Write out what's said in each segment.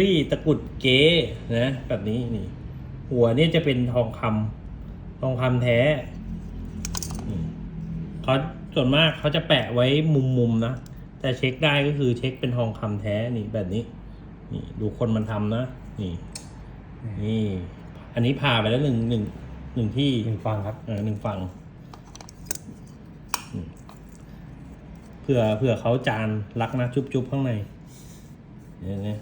ลี่ตะกรุดเก๋นะแบบนี้นี่ หัวเนี่ยจะเป็นทองคำทองคำแท้นี่เขาส่วนมากเขาจะแปะไว้มุมๆนะแต่เช็คได้ก็คือเช็คเป็นทองคำแท้นี่แบบนี้ นี่ดูคนมันทำนะนี่ นี่ อันนี้พาไปแล้วหนึ่งหนึ่งหนึ่งที่หนึ่งฟังครับเออหนึ่งฝั่งอืมเผื่อเผื่อเขาจานรักนะจุ๊บจุ๊บข้างในเนี่ยเนี่ย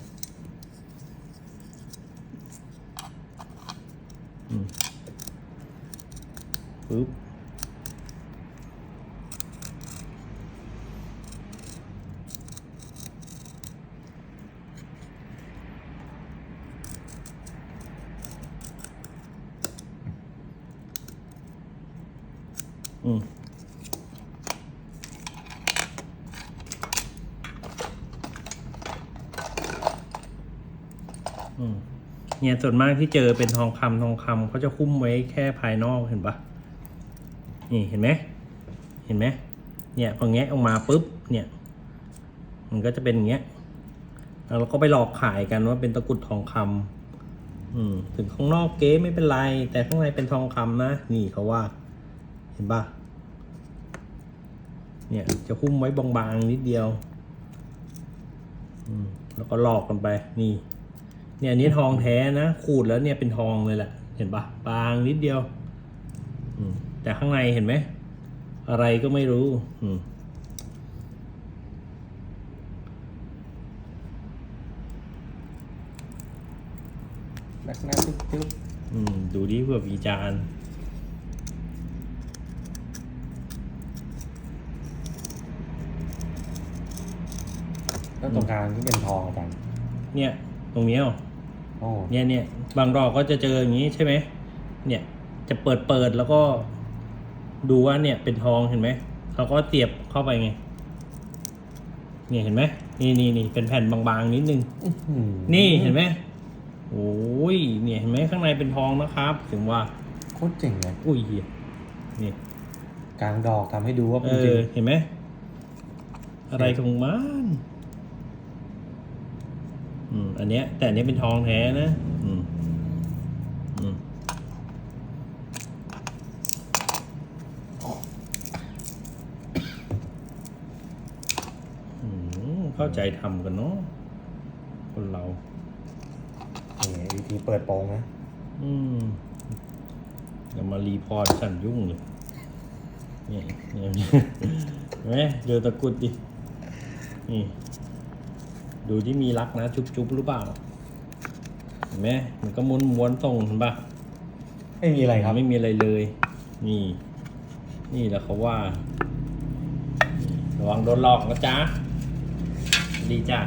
อืมปึ๊บอืมอืม เนี่ยส่วนมากที่เจอเป็นทองคำทองคำเขาจะคุ้มไว้แค่ภายนอกเห็นปะนี่เห็นไหมเห็นไหมเนี่ยพอแงะออกมาปุ๊บเนี่ย มันก็จะเป็นอย่างเงี้ยแล้วเราก็ไปหลอกขายกันว่าเป็นตะกุดทองคำอืม ถึงข้างนอกเก๊ไม่เป็นไร แต่ข้างในเป็นทองคำนะนี่เขาว่า เห็นปะเนี่ยจะหุ้มไว้บางๆนิดเดียว อืม แล้วก็หลอกกันไปนี่ เนี่ยอันนี้ทองแท้นะ ขูดแล้วเนี่ยเป็นทองเลยแหละ เห็นปะบางนิดเดียว อืมแต่ข้างในเห็นไหม อะไรก็ไม่รู้ อืมแบ็คหน้าตึ๊บตึ๊บอืม ดูดิเพื่อวิจารณ์แล้วตรงกลางที่เป็นทองอาจารย์เนี่ย ตรงเนี้ยโอ้ เนี่ยเนี่ยบางดอกก็จะเจออย่างนี้ใช่ไหมเนี่ยจะเปิดเปิดแล้วก็ ดูว่าเนี่ยเป็นทองเห็นไหมเราก็เสียบเข้าไปไงเนี่ยเห็นไหมนี่นี่นี่เป็นแผ่นบางๆนิดนึงอื้อหือนี่เห็นไหมโอ้ยเนี่ยเห็นไหมข้างในเป็นทองนะครับ ถึงว่าโคตรเจ๋งเลยอุ้ยเหี้ยนี่กลางดอกทำให้ดูว่าเอเป็นจริองเห็นไหมอะไรของมัน อืม อันเนี้ย แต่อันเนี้ยเป็นทองแท้นะ อืม อืม อืม เข้าใจทำกันเนาะ คนเรา นี่วิธีเปิดโปงนะ อืมอย่ามารีพอร์ตฉันยุ่งเลยเนี่ยเนี่ยเห็นไหมเดือตะกรุดดิ นี่ ดูที่มีรักนะจุ๊บๆหรือเปล่าเห็นไหมมันก็ม้วนม้วนๆตรงเห็นปะไม่มีอะไรครับไม่มีอะไรเลย นี่ นี่แหละเขาว่า ระวังโดนหลอกนะจ๊ะดีจ้ะ